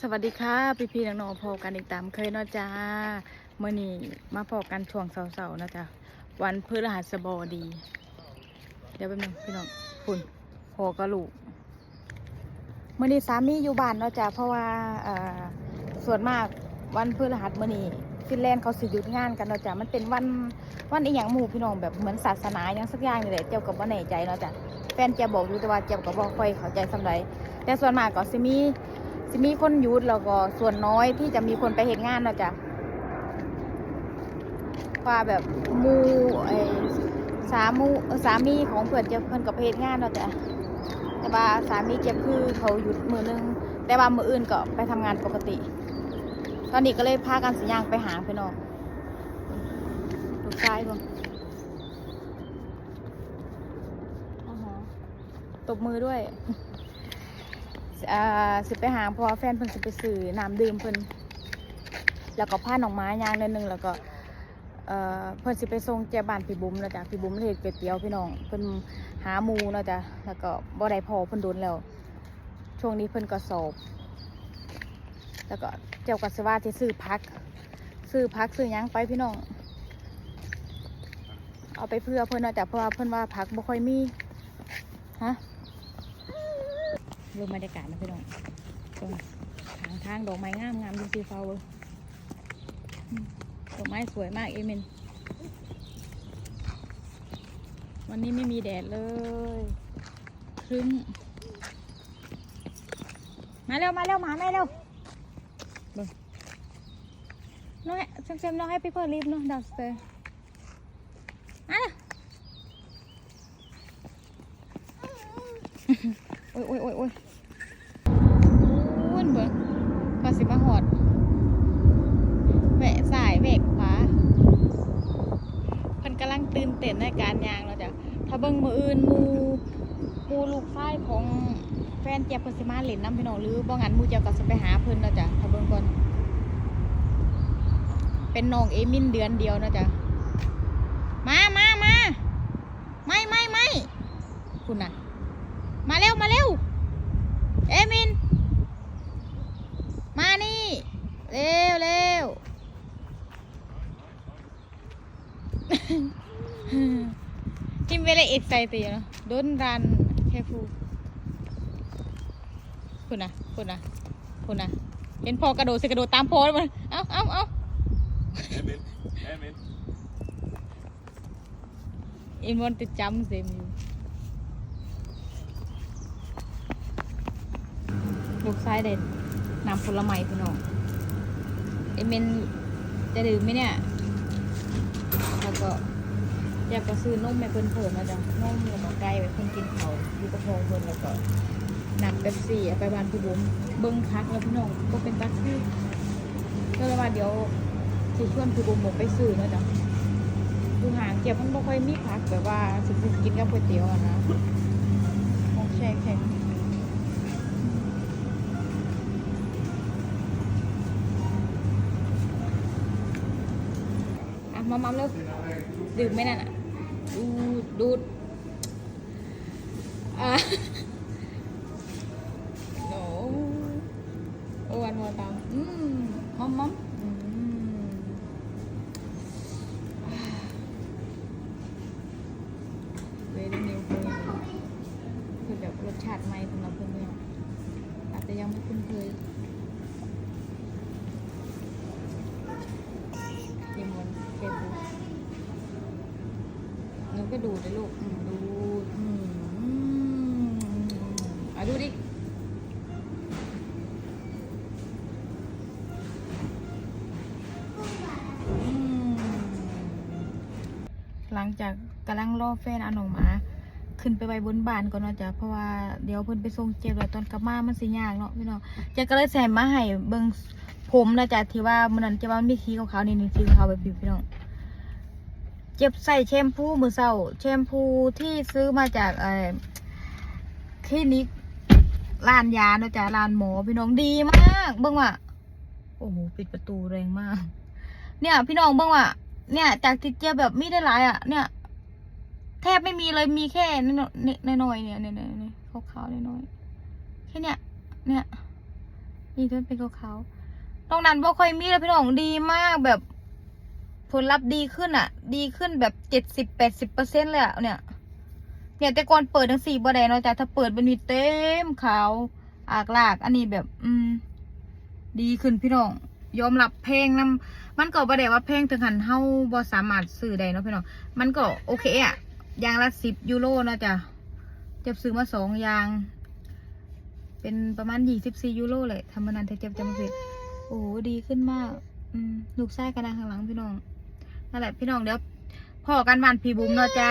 สวัสดีค่ะ พี่พี่น้องๆพอกันอีกตามเคยเนาะจ้าเมื่อนี้มาพอกันช่วงเสาร์ๆนะจ๊ะวันพฤหัสบดี เดี๋ยวแป๊บนึงพี่น้องคุณพอกระลูกเมื่อนี้สามีอยู่บ้านเนาะจ้ะเพราะว่าเอ่อส่วนมากวันพฤหัสเมื่อนี้ฟินแลนด์เขาสิหยุดงานกันเนาะจ้ะมันเป็นวันวันอีหยังหมู่พี่น้องแบบเหมือนศาสนาอหยังสักอย่างนี่แหละเจ้ากับว่าแน่ใจเนาะจ้ะแฟนเจะบอกอยู่แต่ว่าเจ้ากับบอกค่อยเข้าใจสำไรแต่ส่วนมากก็สิมี จะมีคนหยุดแล้วก็ส่วนน้อยที่จะมีคนไปเห็นงานเนาะจ้ะว่าแบบมูไอสามูสามีของเพื่อนจะเพิ่นกับเห็นงานเนาะจ้ะแต่ว่าสามีเจ็บคือเขาหยุดมือนึง แต่ว่ามืออื่นก็ไปทำงานปกติ ตอนนี้ก็เลยพากันสัญญางไปหาพี่น้องลูกชายบ่อ๋อฮะตบมือด้วย อ่าสิไปหาเพราะว่าแฟนเพิ่นสิไปซื้อน้ำดื่มเพิ่นแล้วก็ผ้าหนองไม้ยางนิดนึงแล้วก็เอ่อเพิ่นสิไปส่งแจบ้านพี่บุ๋มแล้วจ้ะพี่บุ๋มเฮ็ดก๋วยเตี๋ยวพี่น้องเพิ่นหาหมูนะจ้ะแล้วก็บ่ได้พอเพิ่นโดนแล้ว ช่วงนี้เพิ่นก็สอบ แล้วก็เจ้าก็สิว่าสิซื้อพัก ซื้อพักซื้อหยังไปพี่น้อง เอาไปเพื่อเพิ่นนะจ้ะเพราะว่าเพิ่นว่าพักบ่ค่อยมีฮะ เริ่มบรรยากาศนะพี่น้องตรงทางทางดอกไม้งามงามดูสีฟ้าเว้ยอืมดอกไม้สวยมากเอเมน วันนี้ไม่มีแดดเลยครึ้มมาเร็วมาเร็วหมาแม่เร็วเบิ่งน้องให้เซมๆน้องให้พี่เพิ่ร์รีบเนาะดาวสเตอร์อะโอ้ยโอ้ยโอ้ยโอ้ยอ้วนเบิ่งก็สิมาหอดแหวะสายแหวกขวาพิ่นกำลังตื่นเต้นในการยางแล้วจ้ะถ้าเบิ่งมืออื่นมูมูลูกชายของแฟนเจียบเพิ่นสิมาเล่นน้ำพี่น้องหรือบ่งั้นมูเจียบก็สิไปหาเพิ่นแล้วจ้ะถ้าเบิ่งก่อนเป็นน้องเอมินเดือนเดียวนะจ๊ะ มามามาไม่ไม่ไม่คุณน่ะ มาเร็วมาเร็ว เอมิน มานี่ เร็วเร็วทิมเวลาเอ็กไซต์เนาะ don't run careful คุณนะคุณนะคุณนะเห็นพอกระโดดสิกระโดดตามพอแล้วมันเอาเอาเอา Amen. Amen. อินวันติดจำเซมอยู่ลูกซ้ายเด่นนำผลไม้พี่น้อง เอเมนจะดื่มไหมเนี่ยแล้วก็อยากจะซื้อนมให้เพิ่นเพิ่มนะจ๊ะนมแล้วก็ไก่ไปเพิ่นกินเขาอยู่กระพงเพิ่นแล้วก็นำเป๊ปซี่ไปบ้านพี่บุ๋มเบิ้งคักแล้วพี่น้องก็เป็นตักซี่ก็เลยว่าเดี๋ยวสิชวนพี่บุ๋มบอกไปซื้อนะจ๊ะดูหางเก็บมันบ่ค่อยมีผักแบบว่าสิสิกินกับก๋วยเตี๋ยวอะนะโอเคโอเค มัมมัมเร็วดื่มไหมนั่นอะ ดูดดูดอะ โอ้โอ้วันมอตามอืมมัมมัมอืมเวดีนิวคือคือแบบรสชาติใหม่สำหรับเพื่อนๆอาจจะยังไม่คุ้นเคยเยมวนเคปู หนูก็ดูดเลยลูกอืมดูดอืมอืมอะดูดิหลังจากกำลังรอแฟนเอาหนองหมา ขึ้นไปไว้บนบ้านก่อนเนาะจ้ะเพราะว่าเดี๋ยวเพิ่นไปส่งเจ็บแล้วตอนกลับมามันสิยากเนาะพี่น้องเจ๊ก็เลยแซมมาให้เบิ่งผมนะจ๊ะที่ว่ามันนั้นจะว่ามันมีสีขาวๆนี่นี่สีขาวแบบนี้พี่น้อง เจ็บใส่แชมพูมือเศร้าแชมพูที่ซื้อมาจากเอ่อคลินิกร้านยาเนาะจ้ะร้านหมอพี่น้องดีมากเบิ่งว่าโอ้โหปิดประตูแรงมาก เนี่ยพี่น้องเบิ่งว่าเนี่ย จากติดเจ็บแบบไมีได้หลายอะ เนี่ย แทบไม่มีเลยมีแค่น้อยๆเนี่ยเนี่ยเนี่ยเนี่ยขาวๆน้อยๆแค่เนี้ยเนี่ยนี่ที่มันเป็นขาวๆตรงนั้นบ่ค่อยมีแล้วพี่น้องดีมากแบบ ผลลัพธ์ดีขึ้นอะดีขึ้นแบบเจ็ดสิบแปดสิบเปอร์เซ็นต์เลยอะเนี่ยเนี่ยแต่ก่อนเปิดทั้งสี่บ่ได้เนาะแต่ถ้าเปิดมันมีเต็มขาวอากลาก อันนี้แบบ อืม ดีขึ้นพี่น้องยอมรับเพลงนํมันก็บ่ได้ว่าเพลงถึงขันเฮาบ่สามารถซื้อได้เนาะพี่น้องมันก็โอเคอะอย่างละสิบยูโรเนาะจ้ะเจ็บซื้อมาสองอย่าง เป็นประมาณยี่สิบสี่ยูโรเลยทำมานานแต่เจ็บจำไม่ผิดโอ้ดีขึ้นมาก อืมลูกไส้กระดางข้างหลังพี่น้อง นั่นแหละพี่น้องเดี๋ยวพ่อกันบ้านพี่บุ๋มเนาะจ้า